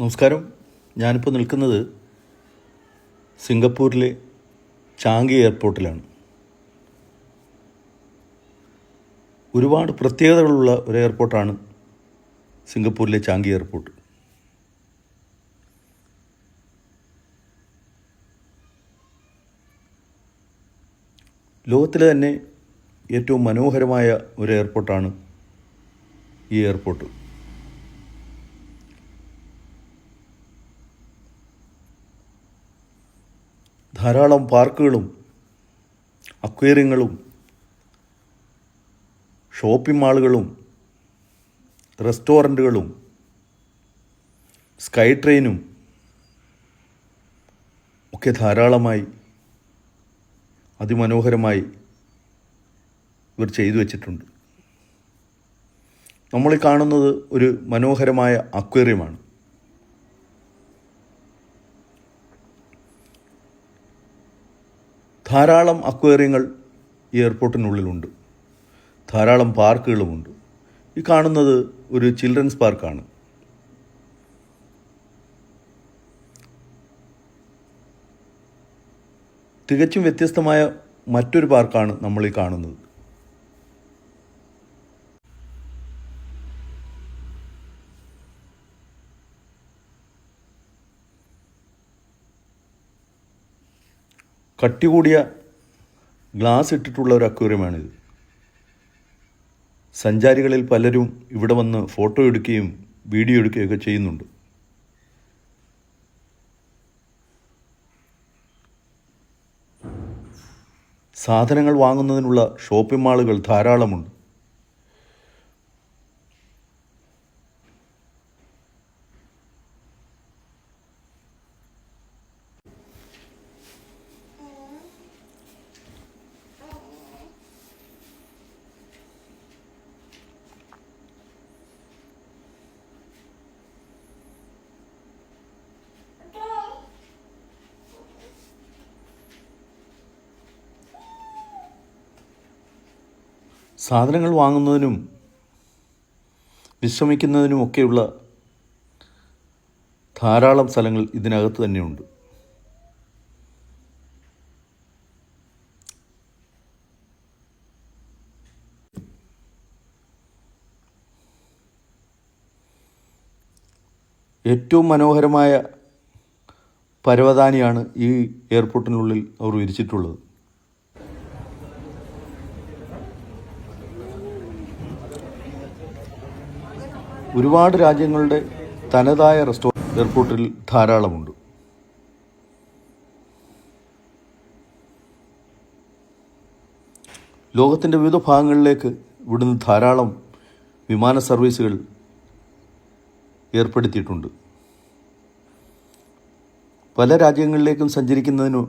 നമസ്കാരം. ഞാനിപ്പോൾ നിൽക്കുന്നത് സിംഗപ്പൂരിലെ ചാങ്കി എയർപോർട്ടിലാണ്. ഒരുപാട് പ്രത്യേകതകളുള്ള ഒരു എയർപോർട്ടാണ് സിംഗപ്പൂരിലെ ചാങ്കി എയർപോർട്ട്. ലോകത്തിലെ തന്നെ ഏറ്റവും മനോഹരമായ ഒരു എയർപോർട്ടാണ് ഈ എയർപോർട്ട്. ധാരാളം പാർക്കുകളും അക്വേറിയങ്ങളും ഷോപ്പിംഗ് മാളുകളും റെസ്റ്റോറന്റുകളും സ്കൈ ട്രെയിനും ഒക്കെ ധാരാളമായി അതിമനോഹരമായി ഇവർ ചെയ്തു വച്ചിട്ടുണ്ട്. നമ്മൾ കാണുന്നത് ഒരു മനോഹരമായ അക്വേറിയമാണ്. ധാരാളം അക്വേറിയങ്ങൾ ഈ എയർപോർട്ടിനുള്ളിലുണ്ട്. ധാരാളം പാർക്കുകളുമുണ്ട്. ഈ കാണുന്നത് ഒരു ചിൽഡ്രൻസ് പാർക്കാണ്. തികച്ചും വ്യത്യസ്തമായ മറ്റൊരു പാർക്കാണ് നമ്മൾ ഈ കാണുന്നത്. കട്ടി കൂടിയ ഗ്ലാസ് ഇട്ടിട്ടുള്ള ഒരു അക്വേറിയമാണിത്. സഞ്ചാരികളിൽ പലരും ഇവിടെ വന്ന് ഫോട്ടോ എടുക്കുകയും വീഡിയോ എടുക്കുകയൊക്കെ ചെയ്യുന്നുണ്ട്. സാധനങ്ങൾ വാങ്ങുന്നതിനുള്ള ഷോപ്പിംഗ് മാളുകൾ ധാരാളമുണ്ട്. സാധനങ്ങൾ വാങ്ങുന്നതിനും വിശ്രമിക്കുന്നതിനുമൊക്കെയുള്ള ധാരാളം സ്ഥലങ്ങൾ ഇതിനകത്ത് തന്നെയുണ്ട്. ഏറ്റവും മനോഹരമായ പരവതാനിയാണ് ഈ എയർപോർട്ടിനുള്ളിൽ അവർ വിരിച്ചിട്ടുള്ളത് ഒരുപാട് രാജ്യങ്ങളുടെ തനതായ റെസ്റ്റോ എയർപോർട്ടിൽ ധാരാളമുണ്ട്. ലോകത്തിന്റെ വിവിധ ഭാഗങ്ങളിലേക്ക് ഇവിടുന്ന് ധാരാളം വിമാന സർവീസുകൾ ഏർപ്പെടുത്തിയിട്ടുണ്ട്. പല രാജ്യങ്ങളിലേക്കും സഞ്ചരിക്കുന്നതിന്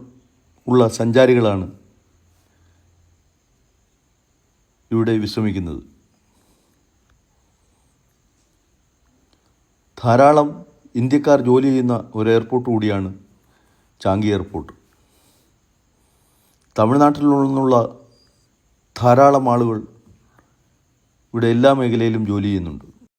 ഉള്ള സഞ്ചാരികളാണ് ഇവിടെ വിശ്രമിക്കുന്നത്. ധാരാളം ഇന്ത്യക്കാർ ജോലി ചെയ്യുന്ന ഒരു എയർപോർട്ട് കൂടിയാണ് ചാങ്കി എയർപോർട്ട് തമിഴ്നാട്ടിൽ നിന്നുള്ള ധാരാളം ആളുകൾ ഇവിടെ എല്ലാ മേഖലയിലും ജോലി ചെയ്യുന്നുണ്ട്.